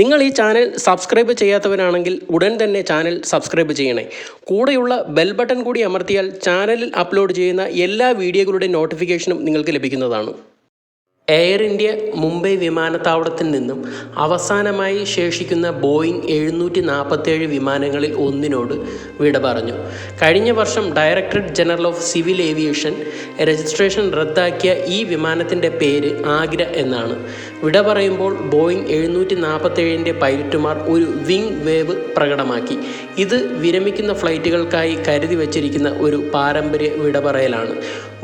നിങ്ങൾ ഈ channel subscribe ചെയ്യാത്തവരാണെങ്കിൽ ഉടൻ തന്നെ ചാനൽ സബ്സ്ക്രൈബ് ചെയ്യണേ. കൂടെയുള്ള ബെൽ ബട്ടൺ കൂടി അമർത്തിയാൽ ചാനലിൽ അപ്ലോഡ് ചെയ്യുന്ന എല്ലാ വീഡിയോകളുടെ നോട്ടിഫിക്കേഷനും നിങ്ങൾക്ക് ലഭിക്കുന്നതാണ്. എയർ ഇന്ത്യ മുംബൈ വിമാനത്താവളത്തിൽ നിന്നും അവസാനമായി ശേഷിക്കുന്ന ബോയിങ് എഴുന്നൂറ്റി നാൽപ്പത്തേഴ് വിമാനങ്ങളിൽ ഒന്നിനോട് വിട പറഞ്ഞു. കഴിഞ്ഞ വർഷം directorate general of civil aviation registration റദ്ദാക്കിയ ഈ വിമാനത്തിന്റെ പേര് ആഗ്ര എന്നാണ്. വിട പറയുമ്പോൾ ബോയിങ് എഴുന്നൂറ്റി നാൽപ്പത്തേഴിന്റെ പൈലറ്റുമാർ ഒരു വിങ് വേവ് പ്രകടമാക്കി. ഇത് വിരമിക്കുന്ന ഫ്ലൈറ്റുകൾക്കായി കരുതി വച്ചിരിക്കുന്ന ഒരു പാരമ്പര്യ വിട പറയലാണ്.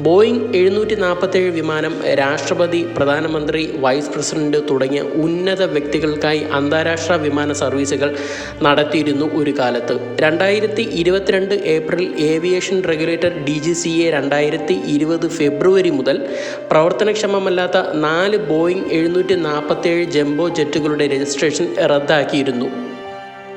ബോയിങ് എഴുന്നൂറ്റി നാൽപ്പത്തേഴ് വിമാനം രാഷ്ട്രപതി പ്രധാനമന്ത്രി വൈസ് പ്രസിഡന്റ് തുടങ്ങിയ ഉന്നത വ്യക്തികൾക്കായി അന്താരാഷ്ട്ര വിമാന സർവീസുകൾ നടത്തിയിരുന്നു ഒരു കാലത്ത്. രണ്ടായിരത്തി ഇരുപത്തിരണ്ട് April aviation regulator D G C A രണ്ടായിരത്തി ഇരുപത് ഫെബ്രുവരി മുതൽ പ്രവർത്തനക്ഷമമല്ലാത്ത നാല് ബോയിങ് എഴുന്നൂറ്റി നാൽപ്പത്തേഴ് ജംബോ ജെറ്റുകളുടെ രജിസ്ട്രേഷൻ റദ്ദാക്കിയിരുന്നു.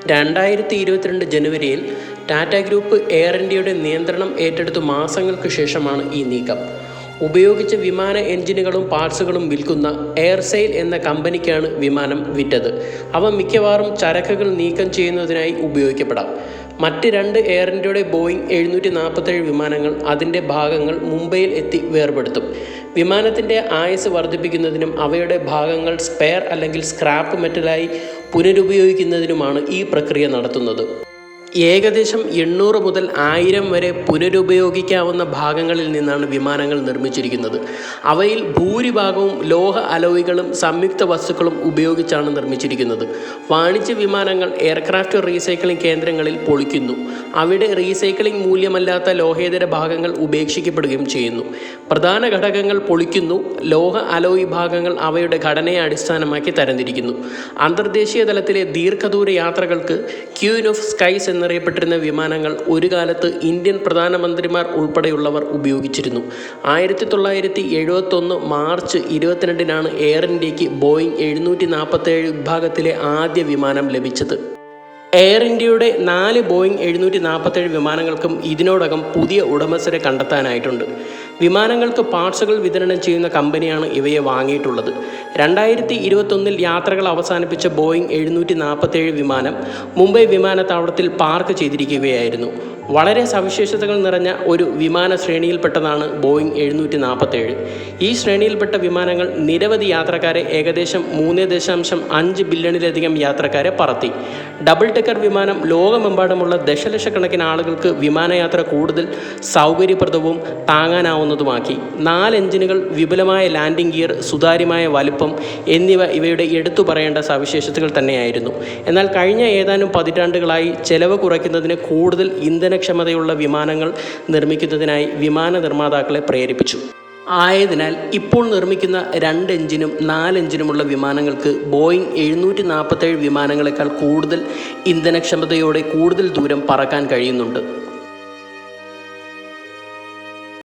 രണ്ടായിരത്തി ഇരുപത്തിരണ്ട് ജനുവരിയിൽ ടാറ്റ ഗ്രൂപ്പ് എയർ ഇന്ത്യയുടെ നിയന്ത്രണം ഏറ്റെടുത്തു മാസങ്ങൾക്ക് ശേഷമാണ് ഈ നീക്കം. ഉപയോഗിച്ച വിമാന എഞ്ചിനുകളും പാർട്സുകളും വിൽക്കുന്ന എയർസെയിൽ എന്ന കമ്പനിക്കാണ് വിമാനം വിറ്റത്. അവ മിക്കവാറും ചരക്കുകൾ നീക്കം ചെയ്യുന്നതിനായി ഉപയോഗിക്കപ്പെടാം. മറ്റ് രണ്ട് എയർ ഇന്ത്യയുടെ ബോയിങ് എഴുന്നൂറ്റി നാൽപ്പത്തേഴ് വിമാനങ്ങൾ അതിന്റെ ഭാഗങ്ങൾ മുംബൈയിൽ എത്തി വേർപെടുത്തും. വിമാനത്തിന്റെ ആയുസ് വർദ്ധിപ്പിക്കുന്നതിനും അവയുടെ ഭാഗങ്ങൾ സ്പെയർ അല്ലെങ്കിൽ സ്ക്രാപ്പ് മെറ്റലായി പുനരുപയോഗിക്കുന്നതിനുമാണ് ഈ പ്രക്രിയ നടത്തുന്നത്. ഏകദേശം എണ്ണൂറ് മുതൽ ആയിരം വരെ പുനരുപയോഗിക്കാവുന്ന ഭാഗങ്ങളിൽ നിന്നാണ് വിമാനങ്ങൾ നിർമ്മിച്ചിരിക്കുന്നത്. അവയിൽ ഭൂരിഭാഗവും ലോഹ അലോയികളും സംയുക്ത വസ്തുക്കളും ഉപയോഗിച്ചാണ് നിർമ്മിച്ചിരിക്കുന്നത്. വാണിജ്യ വിമാനങ്ങൾ എയർക്രാഫ്റ്റ് റീസൈക്ലിംഗ് കേന്ദ്രങ്ങളിൽ പൊളിക്കുന്നു. അവിടെ റീസൈക്ലിംഗ് മൂല്യമല്ലാത്ത ലോഹേതര ഭാഗങ്ങൾ ഉപേക്ഷിക്കപ്പെടുകയും ചെയ്യുന്നു. പ്രധാന ഘടകങ്ങൾ പൊളിക്കുന്നു. ലോഹ അലോയ് ഭാഗങ്ങൾ അവയുടെ ഘടനയെ അടിസ്ഥാനമാക്കി തരംതിരിക്കുന്നു. അന്തർദേശീയ തലത്തിലെ ദീർഘദൂര യാത്രകൾക്ക് ക്യൂൻ ഓഫ് സ്കൈസ് എന്നറിയപ്പെട്ടിരുന്ന വിമാനങ്ങൾ ഒരു കാലത്ത് ഇന്ത്യൻ പ്രധാനമന്ത്രിമാർ ഉൾപ്പെടെയുള്ളവർ ഉപയോഗിച്ചിരുന്നു. ആയിരത്തി തൊള്ളായിരത്തി എഴുപത്തൊന്ന് മാർച്ച് ഇരുപത്തിരണ്ടിനാണ് എയർ ഇന്ത്യയ്ക്ക് ബോയിങ് എഴുന്നൂറ്റി നാൽപ്പത്തേഴ് വിഭാഗത്തിലെ ആദ്യ വിമാനം ലഭിച്ചത്. എയർ ഇന്ത്യയുടെ നാല് ബോയിങ് എഴുന്നൂറ്റി നാൽപ്പത്തേഴ് വിമാനങ്ങൾക്കും ഇതിനോടകം പുതിയ ഉടമസ്ഥരെ കണ്ടെത്താനായിട്ടുണ്ട്. വിമാനങ്ങൾക്ക് പാർട്സുകൾ വിതരണം ചെയ്യുന്ന കമ്പനിയാണ് ഇവയെ വാങ്ങിയിട്ടുള്ളത്. രണ്ടായിരത്തി ഇരുപത്തൊന്നിൽ യാത്രകൾ അവസാനിപ്പിച്ച ബോയിങ് എഴുന്നൂറ്റി നാൽപ്പത്തേഴ് വിമാനം മുംബൈ വിമാനത്താവളത്തിൽ പാർക്ക് ചെയ്തിരിക്കുകയായിരുന്നു. വളരെ സവിശേഷതകൾ നിറഞ്ഞ ഒരു വിമാന ശ്രേണിയിൽപ്പെട്ടതാണ് ബോയിങ് എഴുന്നൂറ്റി നാൽപ്പത്തേഴ് ഈ ശ്രേണിയിൽപ്പെട്ട വിമാനങ്ങൾ നിരവധി യാത്രക്കാരെ ഏകദേശം മൂന്ന് ദശാംശം അഞ്ച് ബില്യണിലധികം യാത്രക്കാരെ പറത്തി. ഡബിൾ ടെക്കർ വിമാനം ലോകമെമ്പാടുമുള്ള ദശലക്ഷക്കണക്കിന് ആളുകൾക്ക് വിമാനയാത്ര കൂടുതൽ സൗകര്യപ്രദവും താങ്ങാനാവുന്നതുമാക്കി. നാല് എഞ്ചിനുകൾ വിപുലമായ ലാൻഡിംഗ് ഗിയർ സുതാര്യമായ വലുപ്പം എന്നിവ ഇവയുടെ എടുത്തു പറയേണ്ട സവിശേഷതകൾ തന്നെയായിരുന്നു. എന്നാൽ കഴിഞ്ഞ ഏതാനും പതിറ്റാണ്ടുകളായി ചെലവ് കുറയ്ക്കുന്നതിന് കൂടുതൽ ഇന്ധനക്ഷമതയുള്ള വിമാനങ്ങൾ നിർമ്മിക്കുന്നതിനായി വിമാന നിർമ്മാതാക്കളെ പ്രേരിപ്പിച്ചു. ആയതിനാൽ ഇപ്പോൾ നിർമ്മിക്കുന്ന രണ്ട് എഞ്ചിനും നാല് എഞ്ചിനുമുള്ള വിമാനങ്ങൾക്ക് ബോയിങ് എഴുന്നൂറ്റി നാൽപ്പത്തേഴ് വിമാനങ്ങളെക്കാൾ കൂടുതൽ ഇന്ധനക്ഷമതയോടെ കൂടുതൽ ദൂരം പറക്കാൻ കഴിയുന്നുണ്ട്.